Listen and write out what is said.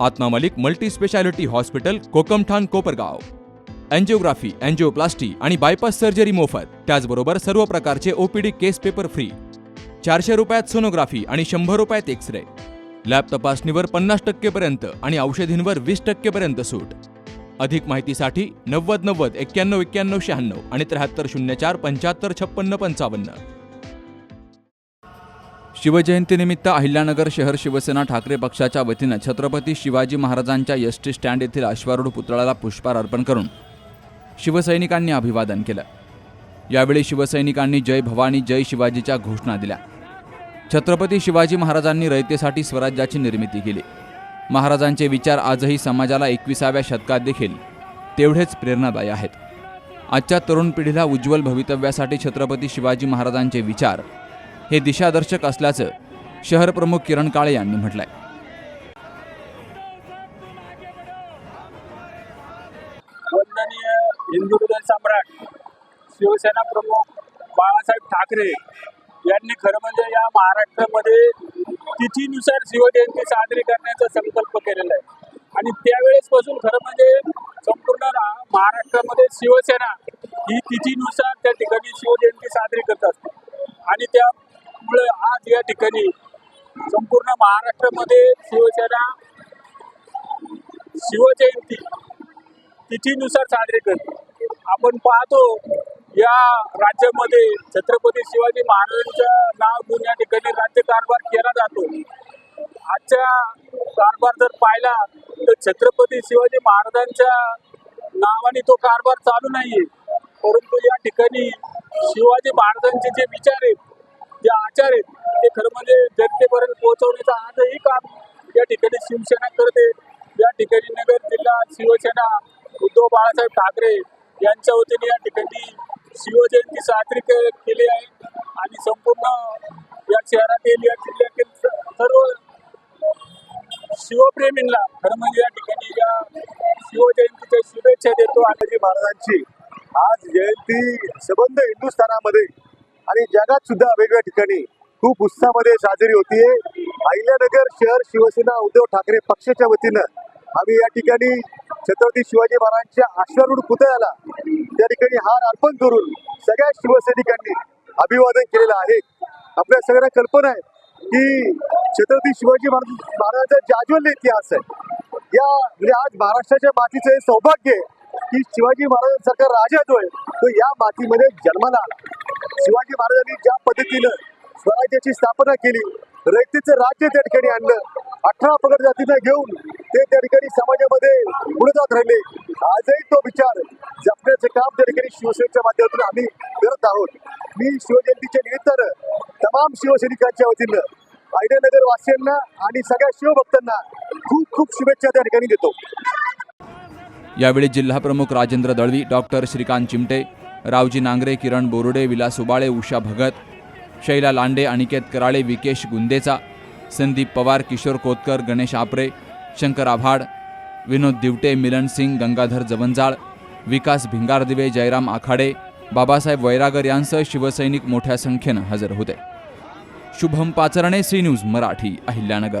Atma Malik multi specialty hospital Kokamthan Kopargaon. Angiography angioplasty आणि bypass surgery मोफत. त्याचबरोबर सर्व प्रकारचे ओपीडी केस पेपर फ्री चारशे रुपयात सोनोग्राफी आणि शंभर रुपयात एक्स रे लॅब तपासणीवर पन्नास टक्केपर्यंत आणि औषधींवर वीस टक्केपर्यंत सूट. अधिक माहितीसाठी नव्वद नव्वद एक्क्याण्णव एक्क्याण्णव शहाण्णव आणि त्र्याहत्तर शून्य चार पंच्याहत्तर छप्पन्न पंचावन्न. शिवजयंतीनिमित्त अहिल्यानगर शहर शिवसेना ठाकरे पक्षाच्या वतीनं छत्रपती शिवाजी महाराजांच्या एस टी स्टँड येथील अश्वारूढ पुतळ्याला पुष्पहार अर्पण करून शिवसैनिकांनी अभिवादन केलं. यावेळी शिवसैनिकांनी जय भवानी जय शिवाजीच्या घोषणा दिल्या. छत्रपती शिवाजी महाराजांनी रयतेसाठी स्वराज्याची निर्मिती केली. महाराजांचे विचार आजही समाजाला एकविसाव्या शतकात देखील तेवढेच प्रेरणादायी आहेत. आजच्या तरुण पिढीला उज्ज्वल भवितव्यासाठी छत्रपती शिवाजी महाराजांचे विचार हे दिशादर्शक असल्याचं शहर प्रमुख किरण काळे यांनी म्हटलंय. वंदनीय हिंदू सम्राट शिवसेना प्रमुख बाळासाहेब ठाकरे यांनी खरं म्हणजे या महाराष्ट्रामध्ये तिथीनुसार शिवजयंती साजरी करण्याचा संकल्प केलेला आहे. आणि त्यावेळेसपासून खरं म्हणजे संपूर्ण महाराष्ट्रामध्ये शिवसेना ही तिथीनुसार त्या ठिकाणी शिवजयंती साजरी करत असते. आणि त्यामुळे आज या ठिकाणी संपूर्ण महाराष्ट्रामध्ये शिवसेना शिवजयंती तिथीनुसार साजरे करते. आपण पाहतो या राज्यामध्ये छत्रपती शिवाजी महाराजांचं नाव घेऊन या ठिकाणी राज्य कारभार केला जातो. आजचा कारभार जर पाहिला तर छत्रपती शिवाजी महाराजांच्या नावाने तो कारभार चालू नाहीये. परंतु या ठिकाणी शिवाजी महाराजांचे जे विचार आहेत जे आचार आहेत ते खरं म्हणजे जनतेपर्यंत पोहोचवण्याचं आजही काम या ठिकाणी शिवसेना करते. या ठिकाणी नगर जिल्हा शिवसेना उद्धव बाळासाहेब ठाकरे यांच्या वतीने या ठिकाणी शिवजयंती साजरी के- केली आहे. आणि संपूर्ण या शहरातील या जिल्ह्यातील सर्व शिवप्रेमींना खरं म्हणजे या ठिकाणी या शिवजयंतीच्या शुभेच्छा देतो आणि महाराजांची. आज जयंती सबंध हिंदुस्थानामध्ये. आणि जगात सुद्धा वेगवेगळ्या ठिकाणी खूप उत्साहामध्ये साजरी होतीये. अहिल्यानगर शहर शिवसेना उद्धव ठाकरे पक्षाच्या वतीनं आम्ही या ठिकाणी छत्रपती शिवाजी महाराजांच्या आश्वारूढ पुतळ्याला त्या ठिकाणी हार अर्पण करून सगळ्या शिवसैनिकांनी अभिवादन केलेलं आहे. आपल्या सगळ्यांना कल्पना आहे की छत्रपती शिवाजी महाराज महाराजांचा जाज्वल्य इतिहास आहे या म्हणजे आज महाराष्ट्राच्या मातीचं हे सौभाग्य आहे की शिवाजी महाराजांसारखा राजा जो आहे तो या मातीमध्ये जन्माला आला. शिवाजी महाराजांनी ज्या पद्धतीनं स्वराज्याची स्थापना केली रयतेचं राज्य त्या ठिकाणी आणलं अठरा पगड जातीला घेऊन ते त्या ठिकाणी समाजामध्ये पुढे जात राहिले आजही तो विचार जपण्याचं काम त्या ठिकाणी शिवसेनेच्या माध्यमातून आम्ही करत आहोत. मी शिवजयंतीच्या निमित्तानं तमाम शिवसैनिकांच्या वतीनं अहिल्यानगर वासियांना आणि सगळ्या शिवभक्तांना खूप खूप शुभेच्छा त्या ठिकाणी देतो. यावेळी जिल्हाप्रमुख राजेंद्र दळवी डॉक्टर श्रीकांत चिमटे रावजी नांगरे किरण बोरुडे विलास उबाळे उषा भगत शैला लांडे अनिकेत कराळे विकेश गुंदेचा संदीप पवार किशोर कोतकर गणेश आपरे शंकर आव्हाड विनोद दिवटे मिलन सिंग गंगाधर जवंजाळ विकास भिंगारदिवे जयराम आखाडे बाबासाहेब वैरागर यांसह शिवसैनिक मोठ्या संख्येनं हजर होते. Shubham Pacharne C news Marathi Ahilyanagar.